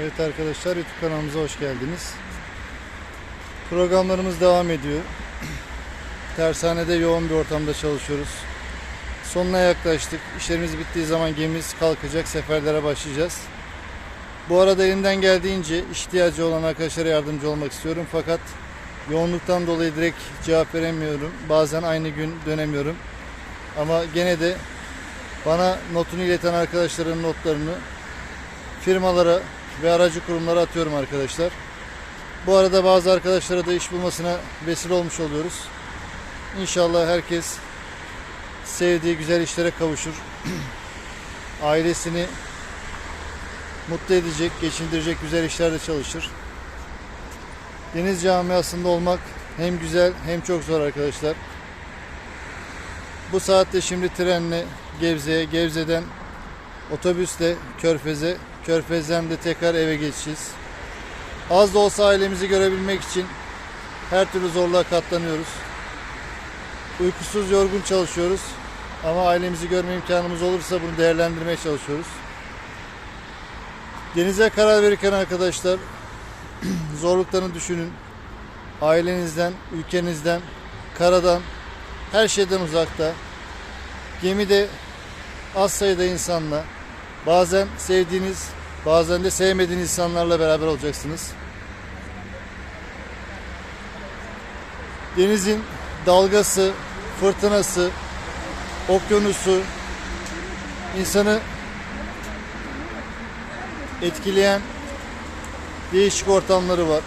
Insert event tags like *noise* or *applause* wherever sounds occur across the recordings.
Evet arkadaşlar YouTube kanalımıza hoş geldiniz. Programlarımız devam ediyor. *clears throat* Tersanede yoğun bir ortamda çalışıyoruz. Sonuna yaklaştık. İşlerimiz bittiği zaman gemimiz kalkacak. Seferlere başlayacağız. Bu arada elimden geldiğince ihtiyacı olan arkadaşlara yardımcı olmak istiyorum. Fakat yoğunluktan dolayı direkt cevap veremiyorum. Bazen aynı gün dönemiyorum. Ama gene de bana notunu ileten arkadaşların notlarını firmalara ve aracı kurumlara atıyorum arkadaşlar. Bu arada bazı arkadaşlara da iş bulmasına vesile olmuş oluyoruz. İnşallah herkes sevdiği güzel işlere kavuşur. *clears throat* Ailesini mutlu edecek, geçindirecek güzel işlerde çalışır. Deniz camiasında olmak hem güzel hem çok zor arkadaşlar. Bu saatte şimdi trenle Gebze'ye, Gebze'den otobüsle Körfez'e, Körfez'den de tekrar eve geçeceğiz. Az da olsa ailemizi görebilmek için her türlü zorluğa katlanıyoruz. Uykusuz, yorgun çalışıyoruz. Ama ailemizi görme imkanımız olursa bunu değerlendirmeye çalışıyoruz. Denize karar verirken arkadaşlar *clears throat* zorluklarını düşünün. Ailenizden, ülkenizden, karadan, her şeyden uzakta. Gemide az sayıda insanla, bazen sevdiğiniz, bazen de sevmediğiniz insanlarla beraber olacaksınız. Denizin dalgası, fırtınası, okyanusu insanı etkileyen değişik ortamları var.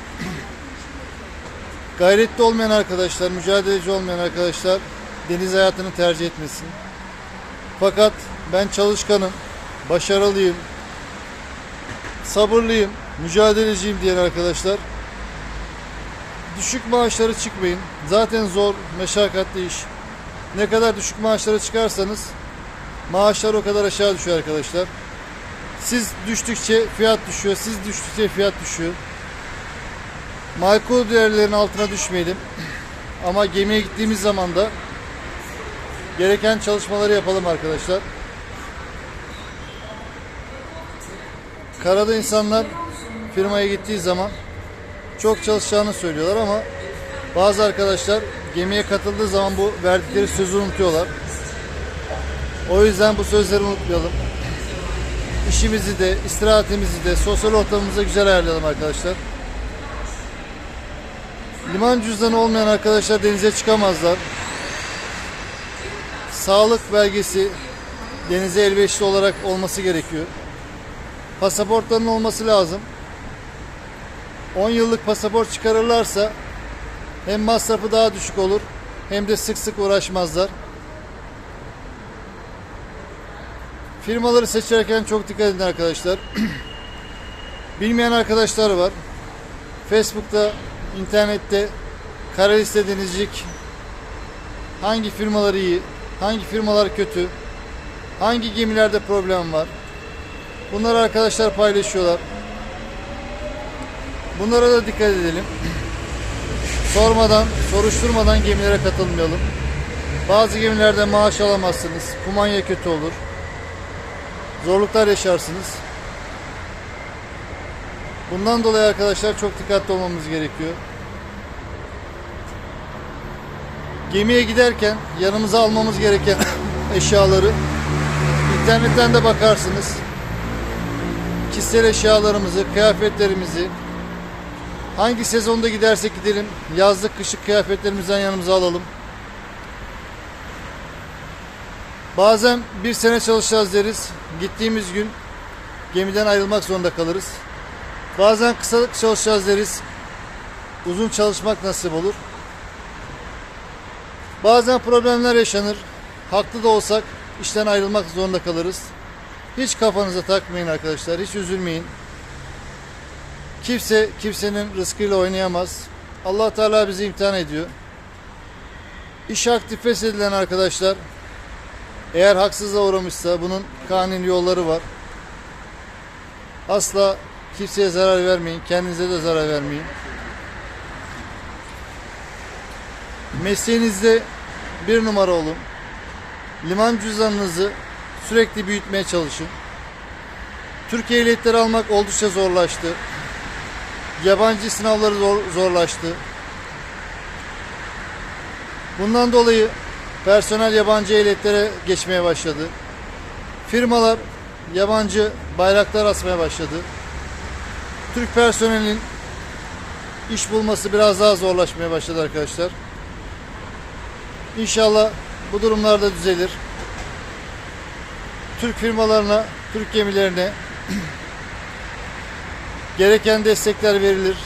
Gayretli olmayan arkadaşlar, mücadeleci olmayan arkadaşlar deniz hayatını tercih etmesin. Fakat ben çalışkanım, başarılıyım, sabırlıyım, mücadeleciyim diyen arkadaşlar düşük maaşları çıkmayın. Zaten zor, meşakkatli iş. Ne kadar düşük maaşlara çıkarsanız maaşlar o kadar aşağı düşüyor arkadaşlar. Siz düştükçe fiyat düşüyor, siz düştükçe fiyat düşüyor. Makul değerlerin altına düşmeyelim. Ama gemiye gittiğimiz zaman da gereken çalışmaları yapalım arkadaşlar. Karada insanlar firmaya gittiği zaman çok çalışacağını söylüyorlar ama bazı arkadaşlar gemiye katıldığı zaman bu verdikleri sözü unutuyorlar. O yüzden bu sözleri unutmayalım. İşimizi de, istirahatimizi de, sosyal ortamımızı güzel ayarlayalım arkadaşlar. Liman cüzdanı olmayan arkadaşlar denize çıkamazlar. Sağlık belgesi denize elverişli olarak olması gerekiyor. Pasaportlarının olması lazım. 10 yıllık pasaport çıkarırlarsa hem masrafı daha düşük olur hem de sık sık uğraşmazlar. Firmaları seçerken çok dikkat edin arkadaşlar. *clears throat* Bilmeyen arkadaşlar var. Facebook'ta, internette kara liste denizcilik hangi firmalar iyi, hangi firmalar kötü, hangi gemilerde problem var. Bunları arkadaşlar paylaşıyorlar. Bunlara da dikkat edelim. Sormadan, soruşturmadan gemilere katılmayalım. Bazı gemilerde maaş alamazsınız. Kumanya kötü olur. Zorluklar yaşarsınız. Bundan dolayı arkadaşlar çok dikkatli olmamız gerekiyor. Gemiye giderken yanımıza almamız gereken eşyaları internetten de bakarsınız. Kişisel eşyalarımızı, kıyafetlerimizi, Hangi sezonda gidersek gidelim yazlık kışlık kıyafetlerimizden yanımıza alalım. Bazen bir sene çalışacağız deriz. Gittiğimiz gün gemiden ayrılmak zorunda kalırız. Bazen kısa çalışacağız deriz. Uzun çalışmak nasip olur. Bazen problemler yaşanır. Haklı da olsak işten ayrılmak zorunda kalırız. Hiç kafanıza takmayın arkadaşlar. Hiç üzülmeyin. Kimse kimsenin rızkıyla oynayamaz. Allah Teala bizi imtihan ediyor. İş aktif feshedilen arkadaşlar eğer haksızlığa uğramışsa bunun kanun yolları var. Asla kimseye zarar vermeyin. Kendinize de zarar vermeyin. Mesleğinizde bir numara olun. Liman cüzdanınızı sürekli büyütmeye çalışın. Türkiye ehliyetleri almak oldukça zorlaştı. Yabancı sınavları zor, zorlaştı. Bundan dolayı personel yabancı ehliyetlere geçmeye başladı. Firmalar yabancı bayraklar asmaya başladı. Türk personelin iş bulması biraz daha zorlaşmaya başladı arkadaşlar. İnşallah bu durumlar da düzelir. Türk firmalarına, Türk gemilerine gereken destekler verilir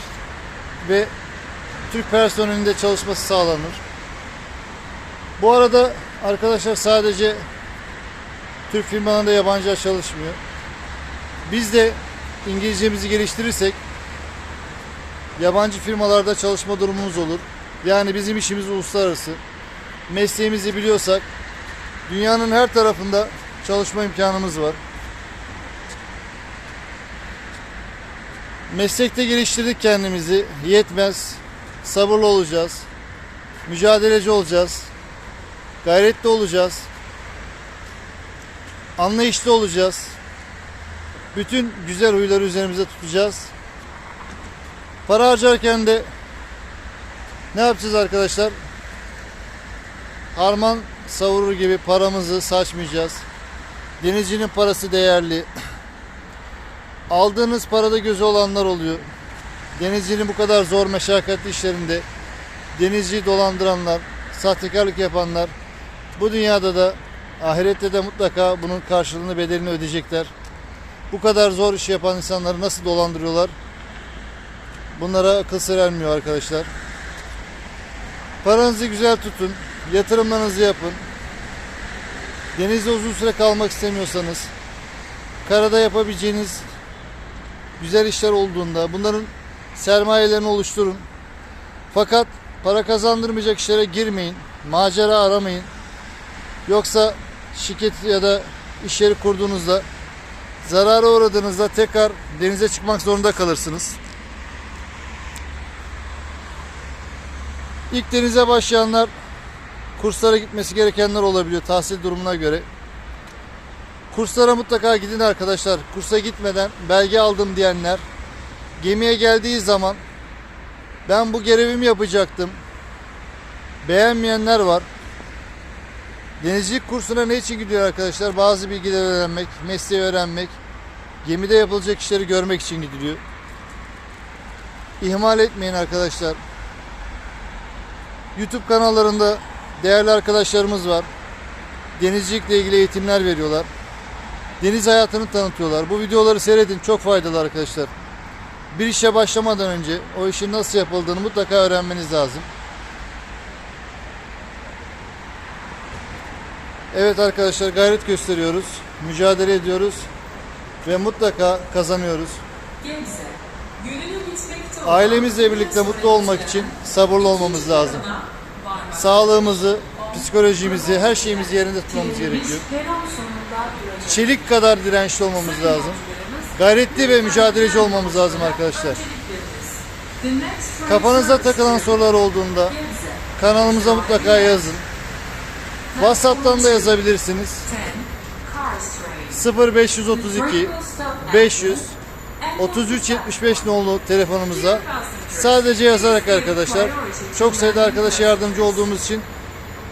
ve Türk personelinin de çalışması sağlanır. Bu arada arkadaşlar sadece Türk firmalarında yabancılar çalışmıyor. Biz de İngilizcemizi geliştirirsek yabancı firmalarda çalışma durumumuz olur. Yani bizim işimiz uluslararası. Mesleğimizi biliyorsak dünyanın her tarafında çalışma imkanımız var. Meslekte geliştirdik kendimizi. Yetmez. Sabırlı olacağız. Mücadeleci olacağız. Gayretli olacağız. Anlayışlı olacağız. Bütün güzel huyları üzerimize tutacağız. Para harcarken de ne yapacağız arkadaşlar? Harman savurur gibi paramızı saçmayacağız. Denizcinin parası değerli. Aldığınız parada gözü olanlar oluyor. Denizcinin bu kadar zor meşakkatli işlerinde denizciyi dolandıranlar, sahtekarlık yapanlar bu dünyada da ahirette de mutlaka bunun karşılığını bedelini ödeyecekler. Bu kadar zor iş yapan insanları nasıl dolandırıyorlar? Bunlara akıl sır arkadaşlar. Paranızı güzel tutun. Yatırımlarınızı yapın. Denizde uzun süre kalmak istemiyorsanız karada yapabileceğiniz güzel işler olduğunda bunların sermayelerini oluşturun. Fakat para kazandırmayacak işlere girmeyin. Macera aramayın. Yoksa şirket ya da iş yeri kurduğunuzda zarara uğradığınızda tekrar denize çıkmak zorunda kalırsınız. İlk denize başlayanlar kurslara gitmesi gerekenler olabiliyor tahsil durumuna göre. Kurslara mutlaka gidin arkadaşlar. Kursa gitmeden belge aldım diyenler gemiye geldiği zaman ben bu görevimi yapacaktım. Beğenmeyenler var. Denizcilik kursuna ne için gidiyor arkadaşlar? Bazı bilgiler öğrenmek, mesleği öğrenmek, gemide yapılacak işleri görmek için gidiliyor. İhmal etmeyin arkadaşlar. YouTube kanallarında değerli arkadaşlarımız var. Denizcilikle ilgili eğitimler veriyorlar. Deniz hayatını tanıtıyorlar. Bu videoları seyredin. Çok faydalı arkadaşlar. Bir işe başlamadan önce o işin nasıl yapıldığını mutlaka öğrenmeniz lazım. Evet arkadaşlar gayret gösteriyoruz. Mücadele ediyoruz. Ve mutlaka kazanıyoruz. Ailemizle birlikte mutlu olmak için sabırlı olmamız lazım. Sağlığımızı, psikolojimizi, her şeyimizi yerinde tutmamız gerekiyor. Çelik kadar dirençli olmamız lazım. Gayretli ve mücadeleci olmamız lazım arkadaşlar. Kafanıza takılan sorular olduğunda kanalımıza mutlaka yazın. WhatsApp'tan da yazabilirsiniz. 10, Cars Train. 0532 500 3375 nolu telefonumuza sadece yazarak arkadaşlar çok sayıda arkadaşa yardımcı olduğumuz için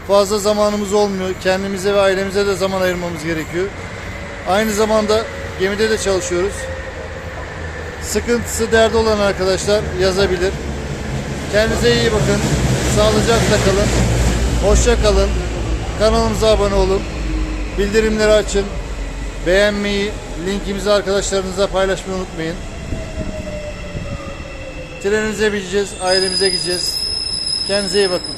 fazla zamanımız olmuyor. Kendimize ve ailemize de zaman ayırmamız gerekiyor. Aynı zamanda gemide de çalışıyoruz. Sıkıntısı derdi olan arkadaşlar yazabilir. Kendinize iyi bakın. Sağlıcakla kalın. Hoşça kalın. Kanalımıza abone olun. Bildirimleri açın. Beğenmeyi, linkimizi arkadaşlarınıza paylaşmayı unutmayın. Trenimize bineceğiz, ailemize gideceğiz. Kendinize iyi bakın.